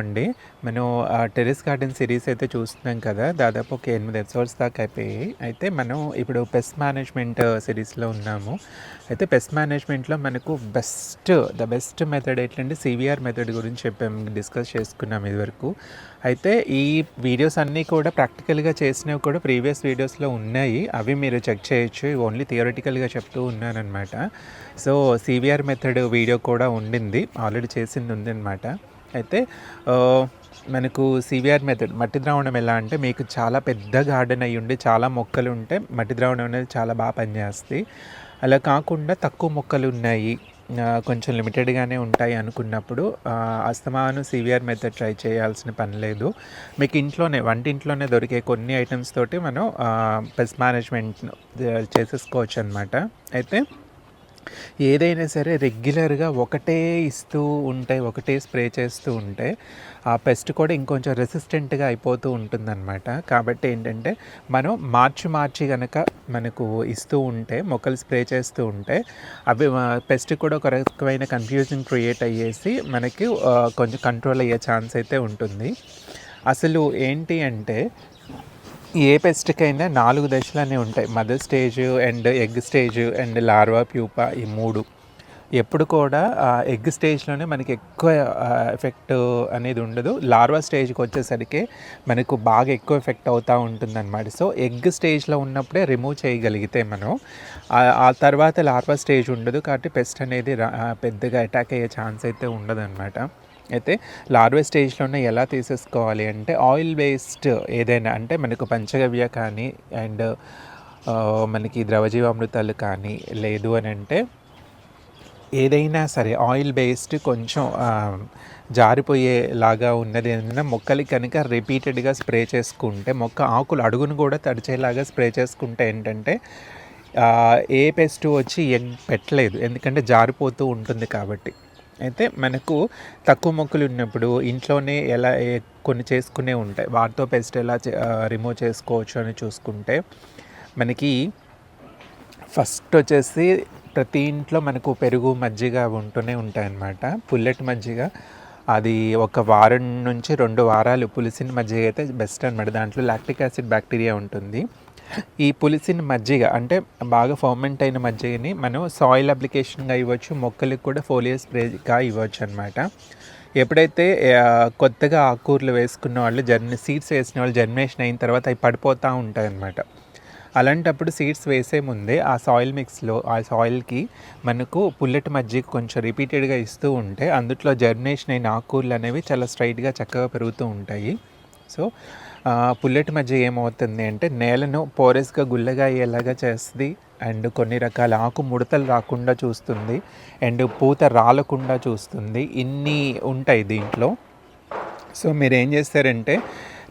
అండి మనం ఆ గార్డెన్ సిరీస్ అయితే చూస్తున్నాం కదా దాదాపు ఒక ఎనిమిది ఎపిసోడ్స్ దాకా అయిపోయాయి. అయితే మనం ఇప్పుడు పెస్ట్ మేనేజ్మెంట్ సిరీస్లో ఉన్నాము. అయితే పెస్ట్ మేనేజ్మెంట్లో మనకు బెస్ట్ ద బెస్ట్ మెథడ్ ఏంటంటే సివిఆర్ మెథడ్ గురించి చెప్పాము డిస్కస్ చేసుకున్నాం ఇదివరకు. అయితే ఈ వీడియోస్ అన్నీ కూడా ప్రాక్టికల్గా చేసినవి కూడా ప్రీవియస్ వీడియోస్లో ఉన్నాయి. అవి మీరు చెక్ చేయొచ్చు. ఓన్లీ థియరటికల్గా చెప్తూ ఉన్నానమాట సో సివిఆర్ మెథడ్ వీడియో కూడా ఉండింది. ఆల్రెడీ చేసింది ఉందన్నమాట. అయితే మనకు సివిఆర్ మెథడ్ మట్టి ద్రావణం ఎలా అంటే మీకు చాలా పెద్ద గార్డెన్ అయ్యి ఉండి చాలా మొక్కలు ఉంటే మట్టి ద్రావణం అనేది చాలా బాగా పనిచేస్తుంది అలా కాకుండా తక్కువ మొక్కలు ఉన్నాయి కొంచెం లిమిటెడ్గానే ఉంటాయి అనుకున్నప్పుడు అస్తమాను సివిఆర్ మెథడ్ ట్రై చేయాల్సిన పని లేదు. మీకు ఇంట్లోనే వంటింట్లోనే దొరికే కొన్ని ఐటమ్స్ తోటి మనం పెస్ట్ మేనేజ్మెంట్ చేసేసుకోవచ్చు అనమాట అయితే ఏదైనా సరే రెగ్యులర్గా ఒకటే ఇస్తూ ఉంటే ఒకటే స్ప్రే చేస్తూ ఉంటే ఆ పెస్ట్ కూడా ఇంకొంచెం రెసిస్టెంట్గా అయిపోతూ ఉంటుందన్నమాట. కాబట్టి ఏంటంటే మనం మార్చి మార్చి కనుక మనకు ఇస్తూ ఉంటే మొక్కలు స్ప్రే చేస్తూ ఉంటే అవి పెస్ట్ కూడా ఒక రకమైన కన్ఫ్యూజన్ క్రియేట్ అయ్యేసి మనకి కొంచెం కంట్రోల్ అయ్యే ఛాన్స్ అయితే ఉంటుంది. అసలు ఏంటి అంటే ఏ పెస్ట్కైనా నాలుగు దశలనే ఉంటాయి. Mother stage and egg stage and larva pupa ఈ మూడు. ఎప్పుడు కూడా ఎగ్ స్టేజ్లోనే మనకి ఎక్కువ ఎఫెక్ట్ అనేది ఉండదు. లార్వా స్టేజ్కి వచ్చేసరికి మనకు బాగా ఎక్కువ ఎఫెక్ట్ అవుతూ ఉంటుంది అనమాట సో ఎగ్ స్టేజ్లో ఉన్నప్పుడే రిమూవ్ చేయగలిగితే మనం ఆ- తర్వాత లార్వా స్టేజ్ ఉండదు కాబట్టి పెస్ట్ అనేది రా- పెద్దగా అటాక్ అయ్యే ఛాన్స్ అయితే ఉండదు అయితే లార్వే స్టేజ్లోనే ఎలా తీసేసుకోవాలి అంటే ఆయిల్ బేస్డ్ ఏదైనా అంటే మనకు పంచగవ్య కానీ అండ్ మనకి ద్రవజీవామృతాలు కానీ లేదు అని అంటే ఏదైనా సరే ఆయిల్ బేస్డ్ కొంచెం జారిపోయేలాగా ఉన్నది ఏదైనా మొక్కలు కనుక రిపీటెడ్గా స్ప్రే చేసుకుంటే మొక్క ఆకులు అడుగును కూడా తడిచేలాగా స్ప్రే చేసుకుంటే ఏంటంటే ఏ పెస్ట్ వచ్చి ఎగ్ పెట్టలేదు. ఎందుకంటే జారిపోతూ ఉంటుంది కాబట్టి. అయితే మనకు తక్కువ మొక్కలు ఉన్నప్పుడు ఇంట్లోనే ఎలా కొన్ని చేసుకునే ఉంటాయి. వాటితో పెస్ట్ ఎలా రిమూవ్ చేసుకోవచ్చు అని చూసుకుంటే మనకి ఫస్ట్ వచ్చేసి ప్రతి ఇంట్లో మనకు పెరుగు మజ్జిగ ఉంటూనే ఉంటాయన్నమాట. పుల్లెట్ మజ్జిగ. అది ఒక వారం నుంచి రెండు వారాలు పులిసిన మజ్జిగ అయితే బెస్ట్ అనమాట దాంట్లో లాక్టిక్ యాసిడ్ బ్యాక్టీరియా ఉంటుంది. ఈ పులిసిన మజ్జిగ అంటే బాగా ఫర్మెంట్ అయిన మజ్జిగని మనం సాయిల్ అప్లికేషన్గా ఇవ్వచ్చు మొక్కలకు కూడా ఫోలియో స్ప్రేగా ఇవ్వచ్చు అనమాట ఎప్పుడైతే కొత్తగా ఆకుకూరలు వేసుకున్న వాళ్ళు జర్ని సీడ్స్ వేసిన వాళ్ళు జర్మినేషన్ అయిన తర్వాత అవి పడిపోతూ ఉంటాయి అనమాట అలాంటప్పుడు సీడ్స్ వేసే ముందే ఆ సాయిల్ మిక్స్లో ఆ సాయిల్కి మనకు పుల్లటి మజ్జిగ కొంచెం రిపీటెడ్గా ఇస్తూ ఉంటే అందుట్లో జర్మినేషన్ అయిన ఆకుకూరలు అనేవి చాలా స్ట్రైట్గా చక్కగా పెరుగుతూ ఉంటాయి. సో పుల్లటి మధ్య ఏమవుతుంది అంటే నేలను పోరెస్గా గుల్లగా అయ్యేలాగా చేస్తుంది. అండ్ కొన్ని రకాల ఆకు ముడతలు రాకుండా చూస్తుంది. అండ్ పూత రాలకుండా చూస్తుంది. ఇన్ని ఉంటాయి దీంట్లో. సో మీరు ఏం చేస్తారంటే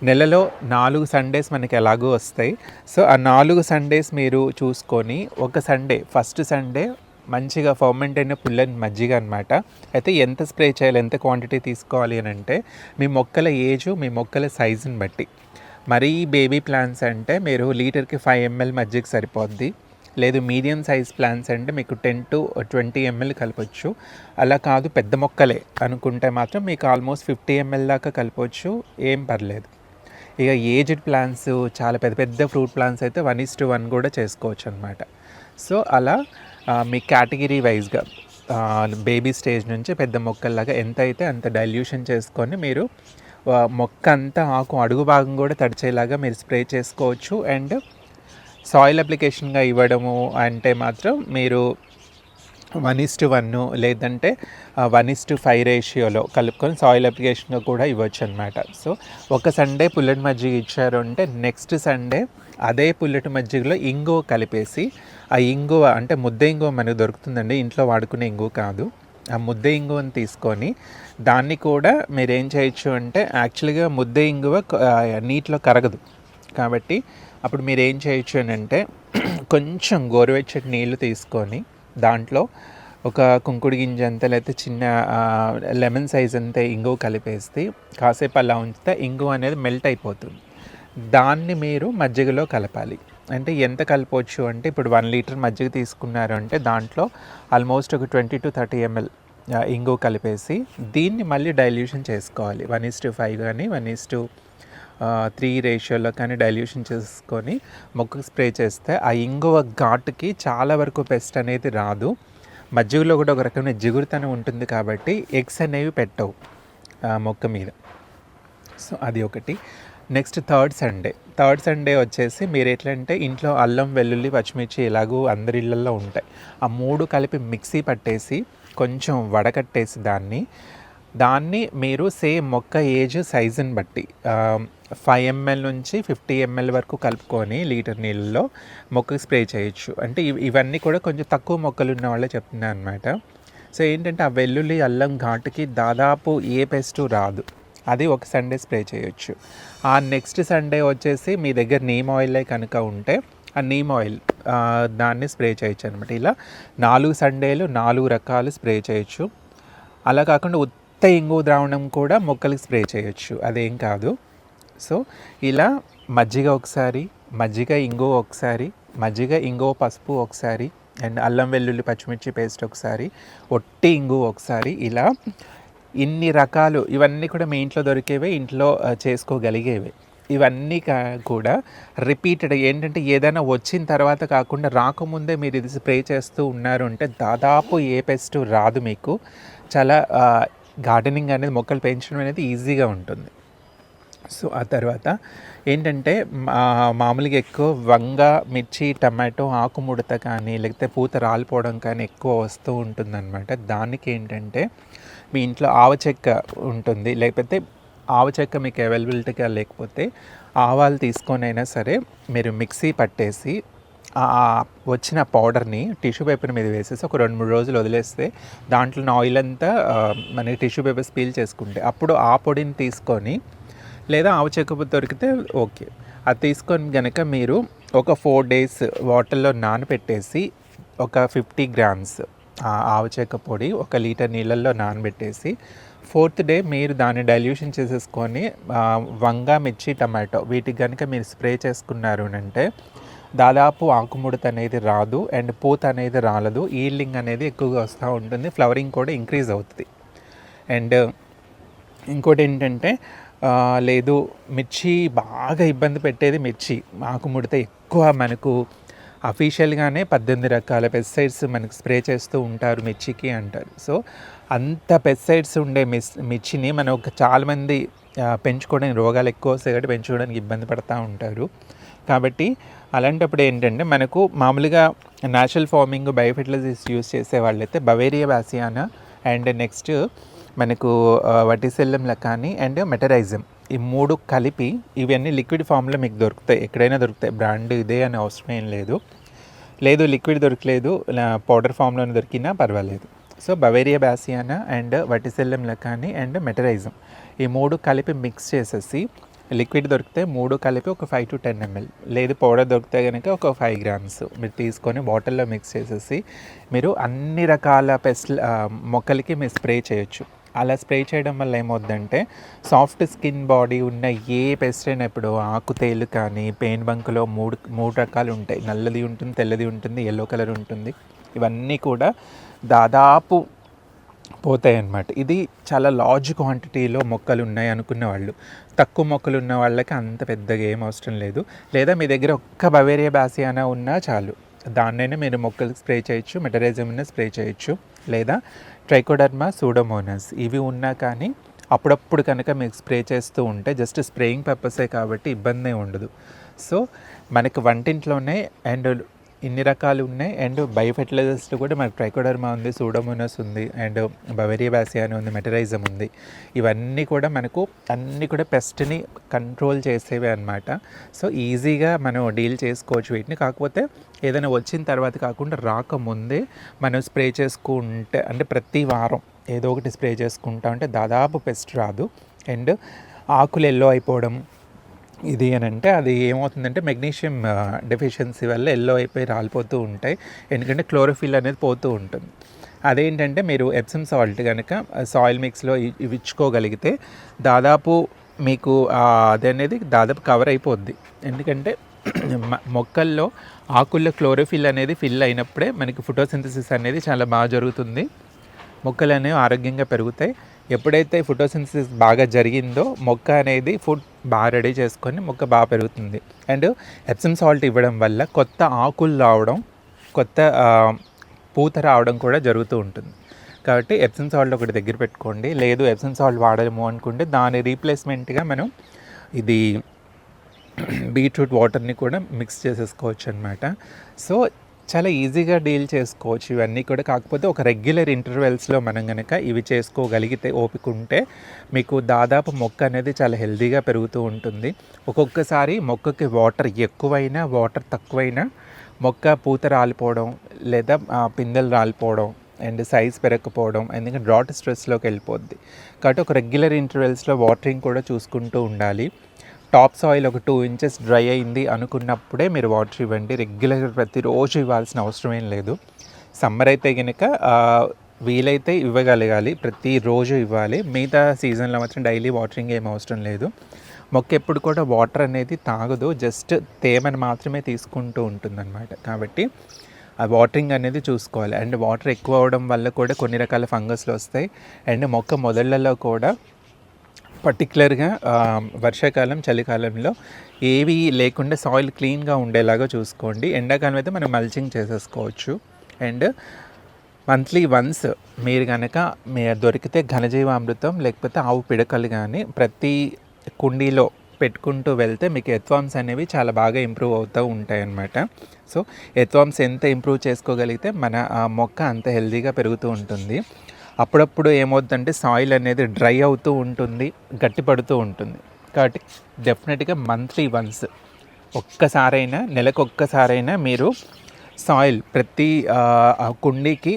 నెలలో నాలుగు సండేస్ మనకి ఎలాగో వస్తాయి. సో ఆ నాలుగు సండేస్ మీరు చూసుకొని ఒక సండే ఫస్ట్ సండే మంచిగా ఫర్మెంట్ అయిన పుల్లని మజ్జిగ అనమాట అయితే ఎంత స్ప్రే చేయాలి ఎంత క్వాంటిటీ తీసుకోవాలి అని అంటే మీ మొక్కల ఏజు మీ మొక్కల సైజుని బట్టి. మరీ బేబీ ప్లాన్స్ అంటే మీరు లీటర్కి ఫైవ్ ఎంఎల్ మజ్జిగ సరిపోద్ది. లేదు మీడియం సైజ్ ప్లాంట్స్ అంటే మీకు టెన్ టు ట్వంటీ ఎంఎల్ కలపచ్చు. అలా కాదు పెద్ద మొక్కలే అనుకుంటే మాత్రం మీకు ఆల్మోస్ట్ ఫిఫ్టీ ఎంఎల్ దాకా కలపవచ్చు ఏం పర్లేదు. ఇక ఏజ్డ్ ప్లాంట్స్ చాలా పెద్ద పెద్ద ఫ్రూట్ ప్లాంట్స్ అయితే వన్ ఇస్ టు వన్ కూడా చేసుకోవచ్చు అనమాట సో అలా మీ కేటగిరీ వైజ్గా బేబీ స్టేజ్ నుంచి పెద్ద మొక్కల్లాగా ఎంత అయితే అంత డైల్యూషన్ చేసుకొని మీరు మొక్క అంతా ఆకు అడుగు భాగం కూడా తడిచేలాగా మీరు స్ప్రే చేసుకోవచ్చు. అండ్ సాయిల్ అప్లికేషన్గా ఇవ్వడము అంటే మాత్రం మీరు వన్ ఇస్ టు వన్ లేదంటే వన్ ఇస్ టు ఫైవ్ రేషియోలో కలుపుకొని సాయిల్ అప్లికేషన్గా కూడా ఇవ్వచ్చు అనమాట సో ఒక సండే పుల్లటి మజ్జిగ ఇచ్చారు అంటే నెక్స్ట్ సండే అదే పుల్లటి మజ్జిగలో ఇంగువ కలిపేసి ఆ ఇంగువ అంటే ముద్ద ఇంగువ మనకు దొరుకుతుందండి. ఇంట్లో వాడుకునే ఇంగువ కాదు. ఆ ముద్ద ఇంగువని తీసుకొని దాన్ని కూడా మీరు ఏం చేయొచ్చు అంటే యాక్చువల్గా ముద్ద ఇంగువ నీటిలో కరగదు. కాబట్టి అప్పుడు మీరు ఏం చేయొచ్చు అని అంటే కొంచెం గోరువెచ్చటి నీళ్ళు తీసుకొని దాంట్లో ఒక కుంకుడు గింజ అంత లేకపోతే చిన్న లెమన్ సైజ్ అంతే ఇంగువ కలిపేస్తే కాసేపు అలా ఉంచితే ఇంగువ అనేది మెల్ట్ అయిపోతుంది. దాన్ని మీరు మజ్జిగలో కలపాలి. అంటే ఎంత కలపవచ్చు అంటే ఇప్పుడు వన్ లీటర్ మజ్జిగ తీసుకున్నారు అంటే దాంట్లో ఆల్మోస్ట్ ఒక ట్వంటీ టు థర్టీ ఎంఎల్ ఇంగు కలిపేసి దీన్ని మళ్ళీ డైల్యూషన్ చేసుకోవాలి. వన్ ఈస్ టు ఫైవ్ కానీ వన్ ఈస్ టు త్రీ రేషియోలో కానీ డైల్యూషన్ చేసుకొని మొక్కకు స్ప్రే చేస్తే ఆ ఇంగువ ఘాటుకి చాలా వరకు పెస్ట్ అనేది రాదు. మజ్జిగలో కూడా ఒక రకమైన జిగురుతనం ఉంటుంది కాబట్టి ఎగ్స్ అనేవి పెట్టవు మొక్క మీద. సో అది ఒకటి. Next third Sunday. Third Sunday వచ్చేసి మీరు ఎట్లా అంటే ఇంట్లో అల్లం వెల్లుల్లి పచ్చిమిర్చి ఇలాగూ అందరి ఇళ్ళల్లో ఉంటాయి. ఆ మూడు కలిపి మిక్సీ పట్టేసి కొంచెం వడకట్టేసి దాన్ని. దాన్ని మీరు సేమ్ మొక్క ఏజ్ సైజుని బట్టి ఫైవ్ ఎంఎల్ నుంచి ఫిఫ్టీ ఎంఎల్ వరకు కలుపుకొని లీటర్ నీళ్ళలో మొక్క స్ప్రే చేయొచ్చు. అంటే ఇవన్నీ కూడా కొంచెం తక్కువ మొక్కలు ఉన్న వాళ్ళే చెప్తున్నాను అనమాట సో ఏంటంటే ఆ వెల్లుల్లి అల్లం ఘాటుకి దాదాపు ఏ పెస్ట్ రాదు. అది ఒక సండే స్ప్రే చేయొచ్చు. ఆ నెక్స్ట్ సండే వచ్చేసి మీ దగ్గర నీమ్ ఆయిలే కనుక ఉంటే ఆ నీమ్ ఆయిల్ దాన్ని స్ప్రే చేయొచ్చు అనమాట ఇలా నాలుగు సండేలు నాలుగు రకాలు స్ప్రే చేయొచ్చు. అలా కాకుండా ఉత్త ఇంగు ద్రావణం కూడా మొక్కలకు స్ప్రే చేయొచ్చు. అదేం కాదు. సో ఇలా మజ్జిగ ఒకసారి మజ్జిగ ఇంగు ఒకసారి మజ్జిగ ఇంగు పసుపు ఒకసారి అండ్ అల్లం వెల్లుల్లి పచ్చిమిర్చి పేస్ట్ ఒకసారి ఒట్టి ఇంగు ఒకసారి ఇలా ఇన్ని రకాలు ఇవన్నీ కూడా మీ ఇంట్లో దొరికేవే ఇంట్లో చేసుకోగలిగేవి చేసుకోగలిగేవే. ఇవన్నీ కా- కూడా రిపీటెడ్ ఏంటంటే ఏదైనా వచ్చిన తర్వాత కాకుండా రాకముందే మీరు ఇది స్ప్రే చేస్తూ ఉన్నారు అంటే దాదాపు ఏ పెస్ట్ రాదు మీకు. చాలా గార్డెనింగ్ అనేది మొక్కలు పెంచడం అనేది ఈజీగా ఉంటుంది. సో ఆ తర్వాత ఏంటంటే మామూలుగా ఎక్కువ వంగ మిర్చి టమాటో ఆకుముడత కానీ లేకపోతే పూత రాలిపోవడం కానీ ఎక్కువ వస్తూ ఉంటుందన్నమాట. దానికి ఏంటంటే మీ ఇంట్లో ఆవ చెక్క ఉంటుంది. లేకపోతే ఆవ చెక్క మీకు అవైలబిలిటీగా లేకపోతే ఆవాలు తీసుకొని అయినా సరే మీరు మిక్సీ పట్టేసి ఆ వచ్చిన పౌడర్ని టిష్యూ పేపర్ మీద వేసేసి ఒక రెండు మూడు రోజులు వదిలేస్తే దాంట్లో ఆయిల్ అంతా మనకి టిష్యూ పేపర్స్ పీల్ చేసుకుంటే అప్పుడు ఆ పొడిని తీసుకొని లేదా ఆవు దొరికితే ఓకే. అది తీసుకొని కనుక మీరు ఒక ఫోర్ డేస్ వాటర్లో నానబెట్టేసి ఒక ఫిఫ్టీ గ్రామ్స్ ఆవు పొడి ఒక లీటర్ నీళ్ళల్లో నానబెట్టేసి ఫోర్త్ డే మీరు దాన్ని డైల్యూషన్ చేసేసుకొని వంగ మిర్చి టమాటో వీటికి కనుక మీరు స్ప్రే చేసుకున్నారు అంటే దాదాపు ఆకుముడత అనేది రాదు అండ్ పూత అనేది రాలదు. ఈల్డింగ్ అనేది ఎక్కువగా వస్తూ ఉంటుంది. ఫ్లవరింగ్ కూడా ఇంక్రీజ్ అవుతుంది. అండ్ ఇంకోటి ఏంటంటే లేదు మిర్చి బాగా ఇబ్బంది పెట్టేది మిర్చి. ఆకుముడత ఎక్కువ మనకు అఫీషియల్గానే పద్దెనిమిది రకాల పెస్టిసైడ్స్ మనకు స్ప్రే చేస్తూ ఉంటారు మిర్చికి అంటారు. సో అంత పెస్టిసైడ్స్ ఉండే మిస్ మిర్చిని మనం ఒక చాలామంది పెంచుకోవడానికి రోగాలు ఎక్కువ వస్తాయి కాబట్టి పెంచుకోవడానికి ఇబ్బంది పడుతూ ఉంటారు. కాబట్టి అలాంటప్పుడు ఏంటంటే మనకు మామూలుగా న్యాచురల్ ఫార్మింగ్ బయోఫెర్టిలైజర్స్ యూస్ చేసే వాళ్ళైతే బవేరియా బాసియానా అండ్ నెక్స్ట్ మనకు వటిసెల్లం కానీ అండ్ మెటరైజం ఈ మూడు కలిపి ఇవన్నీ లిక్విడ్ ఫామ్లో మీకు దొరుకుతాయి. ఎక్కడైనా దొరుకుతాయి. బ్రాండ్ ఇదే అని అవసరం ఏం లేదు. లేదు లిక్విడ్ దొరకలేదు. పౌడర్ ఫామ్లోనే దొరికినా పర్వాలేదు. So Beauveria bassiana and Verticillium lecanii and Metarhizium. ఈ మూడు కలిపి మిక్స్ చేసేసి లిక్విడ్ దొరికితే మూడు కలిపి ఒక ఫైవ్ టు టెన్ ఎంఎల్. లేదు పౌడర్ దొరికితే కనుక ఒక ఫైవ్ గ్రామ్స్ మీరు తీసుకొని బాటిల్లో మిక్స్ చేసేసి మీరు అన్ని రకాల పెస్ట్ మొక్కలకి మీరు స్ప్రే చేయొచ్చు. అలా స్ప్రే చేయడం వల్ల ఏమవుద్దంటే సాఫ్ట్ స్కిన్ బాడీ ఉన్న ఏ పెస్ట్ అయినా ఇప్పుడు ఆకుతేలు కానీ పెయిన్ బంకులో మూడు మూడు రకాలు ఉంటాయి. నల్లది ఉంటుంది తెల్లది ఉంటుంది ఎల్లో కలర్ ఉంటుంది. ఇవన్నీ కూడా దాదాపు పోతాయి అన్నమాట ఇది చాలా లార్జ్ క్వాంటిటీలో మొక్కలు ఉన్నాయి అనుకున్న వాళ్ళు. తక్కువ మొక్కలు ఉన్న వాళ్ళకి అంత పెద్దగా ఏం అవసరం లేదు. లేదా మీ దగ్గర ఒక్క బవేరియా బాసియానా ఉన్నా చాలు. దాన్నైనా మీరు మొక్కలు స్ప్రే చేయొచ్చు మెటరైజం స్ప్రే చేయొచ్చు. లేదా ట్రైకోడర్మా సూడోమోనస్. ఇవి ఉన్నా కానీ అప్పుడప్పుడు కనుక మీకు స్ప్రే చేస్తూ ఉంటే జస్ట్ స్ప్రేయింగ్ పర్పసే కాబట్టి ఇబ్బంది ఉండదు. సో మనకి వంటింట్లోనే అండ్ ఇన్ని రకాలు ఉన్నాయి. అండ్ బయోఫెర్టిలైజర్స్లో కూడా మనకు ట్రైకోడర్మా ఉంది సూడోమోనస్ ఉంది అండ్ బవేరియా బాసియానా ఉంది మెటరైజం ఉంది. ఇవన్నీ కూడా మనకు అన్నీ కూడా పెస్ట్ని కంట్రోల్ చేసేవి అనమాట సో ఈజీగా మనం డీల్ చేసుకోవచ్చు వీటిని. కాకపోతే ఏదైనా వచ్చిన తర్వాత కాకుండా రాకముందే మనం స్ప్రే చేసుకుంటే అంటే ప్రతి వారం ఏదో ఒకటి స్ప్రే చేసుకుంటా ఉంటే దాదాపు పెస్ట్ రాదు. అండ్ ఆకులు ఎల్లో అయిపోవడం ఇది అని అంటే అది ఏమవుతుందంటే మెగ్నీషియం డెఫిషియన్సీ వల్ల ఎల్లో అయిపోయి రాలిపోతూ ఉంటాయి. ఎందుకంటే క్లోరోఫిల్ అనేది పోతూ ఉంటుంది. అదేంటంటే మీరు ఎప్సమ్ సాల్ట్ కనుక సాయిల్ మిక్స్లో ఇచ్చుకోగలిగితే దాదాపు మీకు అది అనేది దాదాపు కవర్ అయిపోద్ది. ఎందుకంటే మొక్కల్లో ఆకుల్లో క్లోరోఫిల్ అనేది ఫిల్ అయినప్పుడే మనకి ఫోటోసింథసిస్ అనేది చాలా బాగా జరుగుతుంది. మొక్కలు అనేవి ఆరోగ్యంగా పెరుగుతాయి. ఎప్పుడైతే ఫోటోసింథసిస్ బాగా జరిగిందో మొక్క అనేది ఫుడ్ బాగా రెడీ చేసుకొని మొక్క బాగా పెరుగుతుంది. అండ్ ఎప్సమ్ సాల్ట్ ఇవ్వడం వల్ల కొత్త ఆకులు రావడం కొత్త పూత రావడం కూడా జరుగుతూ ఉంటుంది. కాబట్టి ఎప్సమ్ సాల్ట్ ఒకటి దగ్గర పెట్టుకోండి. లేదు ఎప్సమ్ సాల్ట్ వాడలేము అనుకుంటే దాని రీప్లేస్మెంట్గా మనం ఇది బీట్రూట్ వాటర్ని కూడా మిక్స్ చేసేసుకోవచ్చు అనమాట సో చాలా ఈజీగా డీల్ చేసుకోవచ్చు ఇవన్నీ కూడా. కాకపోతే ఒక రెగ్యులర్ ఇంటర్వెల్స్లో మనం కనుక ఇవి చేసుకోగలిగితే ఓపిక ఉంటే మీకు దాదాపు మొక్క అనేది చాలా హెల్దీగా పెరుగుతూ ఉంటుంది. ఒక్కొక్కసారి మొక్కకి వాటర్ ఎక్కువైనా వాటర్ తక్కువైనా మొక్క పూత రాలిపోవడం లేదా పిందెలు రాలిపోవడం అండ్ సైజ్ పెరగకపోవడం ఎందుకంటే డ్రాట్ స్ట్రెస్లోకి వెళ్ళిపోద్ది. కాబట్టి ఒక రెగ్యులర్ ఇంటర్వెల్స్లో వాటరింగ్ కూడా చూసుకుంటూ ఉండాలి. టాప్ సాయిల్ ఒక టూ ఇంచెస్ డ్రై అయింది అనుకున్నప్పుడే మీరు వాటర్ ఇవ్వండి. రెగ్యులర్ ప్రతిరోజు ఇవ్వాల్సిన అవసరం ఏం లేదు. సమ్మర్ అయితే కనుక వీలైతే ఇవ్వగలగాలి. ప్రతిరోజు ఇవ్వాలి. మిగతా సీజన్లో మాత్రం డైలీ వాటరింగ్ ఏం అవసరం లేదు. మొక్క ఎప్పుడు కూడా వాటర్ అనేది తాగదు. జస్ట్ తేమని మాత్రమే తీసుకుంటూ ఉంటుందన్నమాట. కాబట్టి ఆ వాటరింగ్ అనేది చూసుకోవాలి. అండ్ వాటర్ ఎక్కువ అవడం వల్ల కూడా కొన్ని రకాల ఫంగస్లు వస్తాయి. అండ్ మొక్క మొదళ్ళలో కూడా పర్టికులర్గా వర్షాకాలం చలికాలంలో ఏవి లేకుండా సాయిల్ క్లీన్గా ఉండేలాగా చూసుకోండి. ఎండాకాలం అయితే మనం మల్చింగ్ చేసేసుకోవచ్చు. అండ్ మంత్లీ వన్స్ మీరు కనుక మీ దొరికితే ఘనజీవామృతం లేకపోతే ఆవు పిడకలు కానీ ప్రతి కుండీలో పెట్టుకుంటూ వెళ్తే మీకు ఎత్వామ్స్ అనేవి చాలా బాగా ఇంప్రూవ్ అవుతూ ఉంటాయి అన్నమాట సో ఎత్వామ్స్ ఎంత ఇంప్రూవ్ చేసుకోగలిగితే మన ఆ మొక్క అంత హెల్తీగా పెరుగుతూ ఉంటుంది. అప్పుడప్పుడు ఏమవుతుందంటే సాయిల్ అనేది డ్రై అవుతూ ఉంటుంది గట్టిపడుతూ ఉంటుంది. కాబట్టి డెఫినెట్గా మంత్లీ వన్స్ ఒక్కసారైనా నెలకు ఒక్కసారైనా మీరు సాయిల్ ప్రతి కుండీకి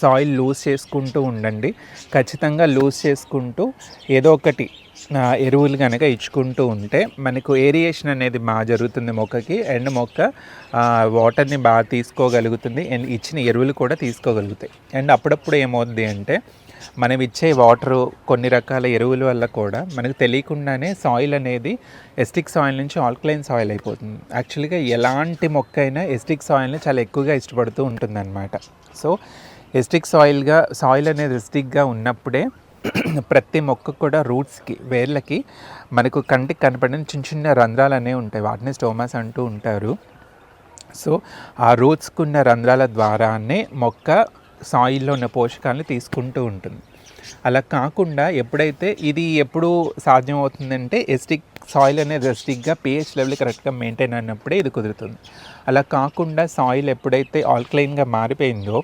సాయిల్ లూజ్ చేసుకుంటూ ఉండండి. ఖచ్చితంగా లూజ్ చేసుకుంటూ ఏదో ఒకటి ఎరువులు కనుక ఇచ్చుకుంటూ ఉంటే మనకు ఏరియేషన్ అనేది బాగా జరుగుతుంది మొక్కకి. అండ్ మొక్క వాటర్ని బాగా తీసుకోగలుగుతుంది. అండ్ ఇచ్చిన ఎరువులు కూడా తీసుకోగలుగుతాయి. అండ్ అప్పుడప్పుడు ఏమవుద్ది అంటే మనం ఇచ్చే వాటరు కొన్ని రకాల ఎరువుల వల్ల కూడా మనకు తెలియకుండానే సాయిల్ అనేది ఎస్టిక్ సాయిల్ నుంచి ఆల్కలైన్ సాయిల్ అయిపోతుంది. యాక్చువల్గా ఎలాంటి మొక్క అయినా ఎస్టిక్ సాయిల్ని చాలా ఎక్కువగా ఇష్టపడుతూ ఉంటుందన్నమాట. సో ఎస్టిక్ సాయిల్గా సాయిల్ అనేది ఎస్టిక్గా ఉన్నప్పుడే ప్రతి మొక్క కూడా రూట్స్కి వేర్లకి మనకు కంటికి కనపడిన చిన్న చిన్న రంధ్రాలు అనేవి ఉంటాయి. వాటిని స్టోమాస్ అంటూ ఉంటారు. సో ఆ రూట్స్కున్న రంధ్రాల ద్వారానే మొక్క సాయిల్లో ఉన్న పోషకాలను తీసుకుంటూ ఉంటుంది. అలా కాకుండా ఎప్పుడైతే ఇది ఎప్పుడు సాధ్యం అవుతుందంటే ఎస్టిక్ సాయిల్ అనేది ఎస్టిక్గా పిహెచ్ లెవెల్ కరెక్ట్గా మెయింటైన్ అయినప్పుడే ఇది కుదురుతుంది. అలా కాకుండా సాయిల్ ఎప్పుడైతే ఆల్క్లైన్గా మారిపోయిందో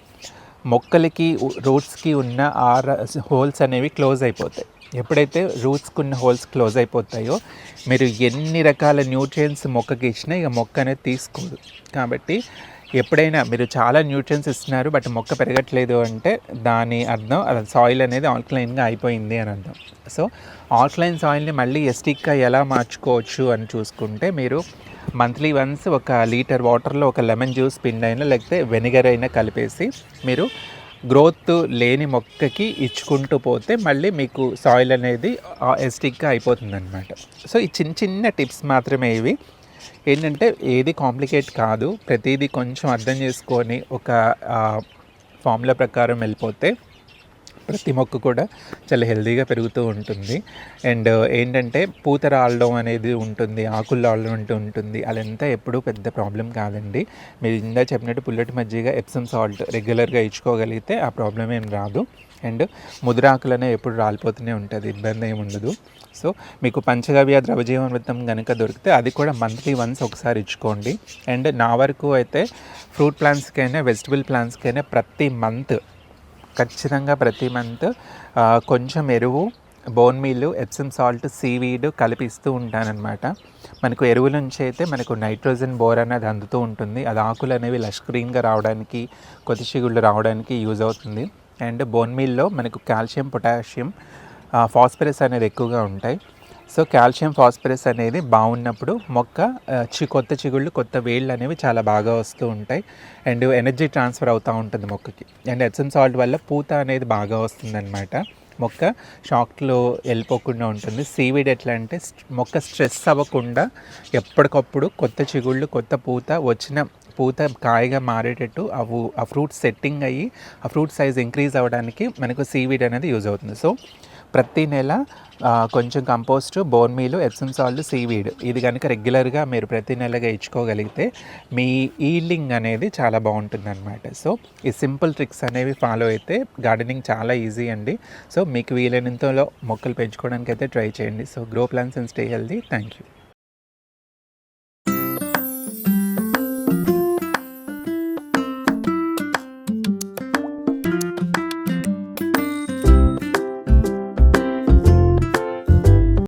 మొక్కలకి రూట్స్కి ఉన్న ఆ హోల్స్ అనేవి క్లోజ్ అయిపోతాయి. ఎప్పుడైతే రూట్స్కి ఉన్న హోల్స్ క్లోజ్ అయిపోతాయో మీరు ఎన్ని రకాల న్యూట్రియన్స్ మొక్కకి ఇచ్చినా ఇక మొక్క అనేది తీసుకోదు. కాబట్టి ఎప్పుడైనా మీరు చాలా న్యూట్రియన్స్ ఇస్తున్నారు బట్ మొక్క పెరగట్లేదు అంటే దాని అర్థం అది సాయిల్ అనేది ఆల్కలైన్గా అయిపోయింది అని అర్థం. సో ఆల్కలైన్ సాయిల్ని మళ్ళీ ఎస్టిక్గా ఎలా మార్చుకోవచ్చు అని చూసుకుంటే మీరు మంత్లీ వన్స్ ఒక లీటర్ వాటర్లో ఒక లెమన్ జ్యూస్ పిండి అయినా లేకపోతే వెనిగర్ అయినా కలిపేసి మీరు గ్రోత్ లేని మొక్కకి ఇచ్చుకుంటూ పోతే మళ్ళీ మీకు సాయిల్ అనేది ఎస్టిక్గా అయిపోతుంది అనమాట సో ఈ చిన్న చిన్న టిప్స్ మాత్రమే ఇవి. ఏంటంటే ఏది కాంప్లికేట్ కాదు ప్రతిదీ కొంచెం అర్థం చేసుకొని ఒక ఫార్ములా ప్రకారం వెళ్ళిపోతే ప్రతి మొక్క కూడా చాలా హెల్దీగా పెరుగుతూ ఉంటుంది. అండ్ uh, ఏంటంటే పూత రాలడం అనేది ఉంటుంది ఆకులు రాలడం అంటూ ఉంటుంది. అదంతా ఎప్పుడూ పెద్ద ప్రాబ్లం కాదండి. మీరు ఇందా చెప్పినట్టు పుల్లటి మజ్జిగ ఎప్సమ్ సాల్ట్ రెగ్యులర్గా ఇచ్చుకోగలిగితే ఆ ప్రాబ్లం ఏం రాదు. అండ్ ముద్రాకులనే ఎప్పుడు రాలిపోతూనే ఉంటుంది ఇబ్బంది ఏమి ఉండదు. సో మీకు పంచగవ్య ద్రవజీవామృతం కనుక దొరికితే అది కూడా మంత్లీ వన్స్ ఒకసారి ఇచ్చుకోండి. అండ్ నా వరకు అయితే ఫ్రూట్ ప్లాంట్స్కైనా వెజిటబుల్ ప్లాంట్స్కైనా ప్రతి మంత్ ఖచ్చితంగా ప్రతి మంత్ కొంచెం ఎరువు bone meal Epsom salt seaweed కలిపిస్తూ ఉంటానన్నమాట. మనకు ఎరువుల నుంచి అయితే మనకు నైట్రోజన్ బోర్ అనేది అందుతూ ఉంటుంది. అది ఆకులు అనేవి లష్ గ్రీన్గా రావడానికి కొద్ది చిగుళ్ళు రావడానికి యూజ్ అవుతుంది. అండ్ బోన్ మీల్లో మనకు కాల్షియం పొటాషియం ఫాస్ఫరస్ అనేది ఎక్కువగా ఉంటాయి. సో కాల్షియం ఫాస్ఫరస్ అనేది బాగున్నప్పుడు మొక్క చి కొత్త చిగుళ్ళు కొత్త వేళ్ళు అనేవి చాలా బాగా వస్తూ ఉంటాయి. అండ్ ఎనర్జీ ట్రాన్స్ఫర్ అవుతూ ఉంటుంది మొక్కకి. అండ్ ఎప్సమ్ సాల్ట్ వల్ల పూత అనేది బాగా వస్తుందన్నమాట. మొక్క షాక్లో వెళ్ళిపోకుండా ఉంటుంది. సీవీడ్ ఎట్లా అంటే మొక్క స్ట్రెస్ అవ్వకుండా ఎప్పటికప్పుడు కొత్త చిగుళ్ళు కొత్త పూత వచ్చిన పూత కాయగా మారేటట్టు అవు ఆ ఫ్రూట్ సెట్టింగ్ అయ్యి ఆ ఫ్రూట్ సైజ్ ఇంక్రీజ్ అవ్వడానికి మనకు సీవీడ్ అనేది యూజ్ అవుతుంది. సో ప్రతి నెల కొంచెం compost bone meal Epsom salt seaweed ఇది కనుక రెగ్యులర్గా మీరు ప్రతి నెలగా ఇచ్చుకోగలిగితే మీ ఈల్డింగ్ అనేది చాలా బాగుంటుంది అనమాట సో ఈ సింపుల్ ట్రిక్స్ అనేవి ఫాలో అయితే గార్డెనింగ్ చాలా ఈజీ అండి. సో మీకు వీలైనంతలో మొక్కలు పెంచుకోవడానికి అయితే ట్రై చేయండి. So grow plants and stay healthy thank you